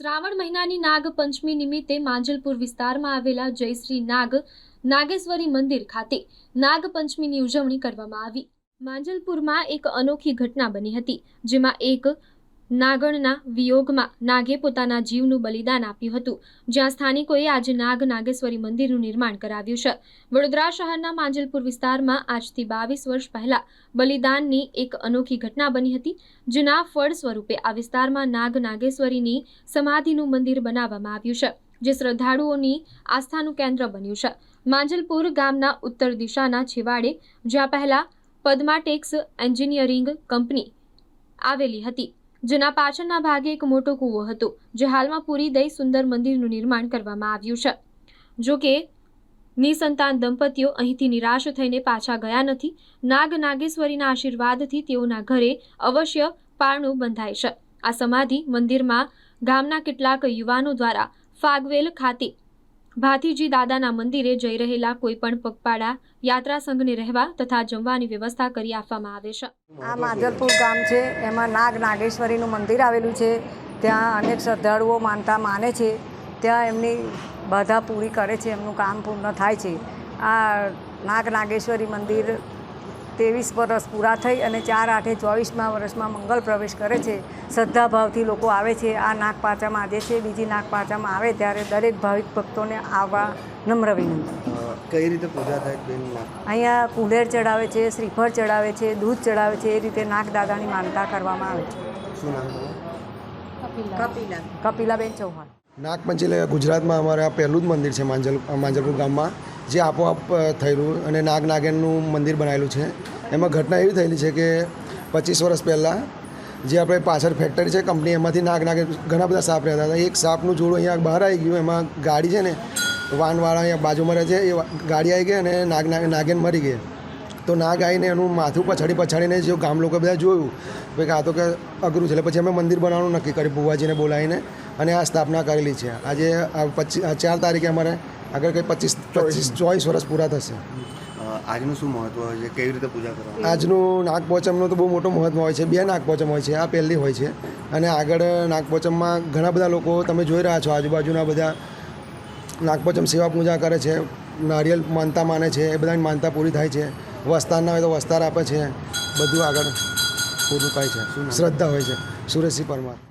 શ્રાવણ મહિનાની નાગ પંચમી નિમિત્તે માંજલપુર વિસ્તારમાં આવેલા જયશ્રી નાગ, નાગેશ્વરી મંદિર ખાતે નાગ પંચમીની ઉજવણી કરવામાં આવી. માંજલપુરમાં એક અનોખી ઘટના બની હતી, જેમાં એક નાગણના વિયોગમાં નાગે પોતાના જીવનું બલિદાન આપ્યું હતું, જ્યાં સ્થાનિકોએ આજે નાગ નાગેશ્વરી મંદિરનું નિર્માણ કરાવ્યું છે. વડોદરા શહેરના માંજલપુર વિસ્તારમાં આજથી બાવીસ વર્ષ પહેલા બલિદાનની એક અનોખી ઘટના બની હતી, જેના ફળ સ્વરૂપે આ વિસ્તારમાં નાગ નાગેશ્વરીની સમાધિનું મંદિર બનાવવામાં આવ્યું છે, જે શ્રદ્ધાળુઓની આસ્થાનું કેન્દ્ર બન્યું છે. માંજલપુર ગામના ઉત્તર દિશાના છેવાડે, જ્યાં પહેલા પદ્માટેક્સ એન્જિનિયરિંગ કંપની આવેલી હતી જેના પાછળના ભાગે એક મોટો કૂવો હતો, જે હાલમાં પૂરી દઈ સુંદર મંદિરનું નિર્માણ કરવામાં આવ્યું છે. જો કે, નિસંતાન દંપતીઓ અહીંથી નિરાશ થઈને પાછા ગયા નથી. નાગ નાગેશ્વરીના આશીર્વાદથી તેઓના ઘરે અવશ્ય પારણું બંધાય છે. આ સમાધિ મંદિરમાં ગામના કેટલાક યુવાનો દ્વારા ફાગવેલ ખાતે ભાથીજી દાદાના મંદિરે જઈ રહેલા કોઈપણ પગપાળા યાત્રા સંઘને રહેવા તથા જમવાની વ્યવસ્થા કરી આપવામાં આવે છે. આ માધલપુર ગામ છે. એમાં નાગ નાગેશ્વરીનું મંદિર આવેલું છે. ત્યાં અનેક શ્રદ્ધાળુઓ માનતા માને છે. ત્યાં એમની બાધા પૂરી કરે છે. એમનું કામ પૂર્ણ થાય છે. આ નાગ નાગેશ્વરી મંદિર ત્રેવીસ વર્ષ પૂરા થઈ અને ચાર આઠે ચોવીસમાં વર્ષમાં મંગલ પ્રવેશ કરે છે. શ્રદ્ધાભાવથી લોકો આવે છે. આ નાગ પાંચમ આજે છે. બીજી નાગ પાંચમ આવે ત્યારે દરેક ભાવિક ભક્તોને આવવા નમ્ર વિનંતી. કઈ રીતે પૂજા થાય બેન અહીંયા કુલેર ચડાવે છે શ્રીફળ ચડાવે છે દૂધ ચડાવે છે. એ રીતે નાગદાદાની માનતા કરવામાં આવે છે. શું નામ કપિલાબેન. ચૌહાણ. નાગપંચી એટલે ગુજરાતમાં અમારે આ પહેલું જ મંદિર છે માંજલ માંજલપુર ગામમાં. જે આપોઆપ થયેલું અને નાગ નાગેનનું મંદિર બનાવેલું છે. એમાં ઘટના એવી થયેલી છે કે પચીસ વર્ષ પહેલાં જે આપણે પાછળ ફેક્ટરી છે કંપની એમાંથી નાગ નાગે ઘણા બધા સાપ રહેતા હતા. એક સાપનું જોડું અહીંયા બહાર આવી ગયું, એમાં ગાડી છે ને, વાનવાળા અહીંયા બાજુમાં રહે છે, એ ગાડી આવી ગઈ અને નાગ નાગ નાગેન મરી ગયા. તો નાગ આવીને એનું માથું પછાડી, પછાડીને જો ગામ લોકો બધા જોયું ભાઈ કે આ તો કે અઘરું છે. એટલે પછી અમે મંદિર બનાવવાનું નક્કી કર્યું બુવાજીને બોલાવીને અને આ સ્થાપના કરેલી છે. આજે આ પચીસ ચાર તારીખે અમારે આગળ કંઈ પચીસ પચીસ. ચોવીસ વર્ષ પૂરા થશે. આજનું શું મહત્વ હોય છે? કેવી રીતે પૂજા કરવામાં આજનું નાગપોચમનું તો બહુ મોટું મહત્વ હોય છે. બે નાગપોચમ હોય છે. આ પહેલી હોય છે. અને આગળ નાગપોચમમાં ઘણા બધા લોકો તમે જોઈ રહ્યા છો. આજુબાજુના બધા નાગપોચમ સેવા પૂજા કરે છે. નારિયેલ માનતા માને છે. એ બધાની માનતા પૂરી થાય છે. વસ્તારના હોય તો વસ્તાર આપે છે. બધું આગળ પૂરું થાય છે. શ્રદ્ધા હોય છે. સુરેશસિંહ પરમાર.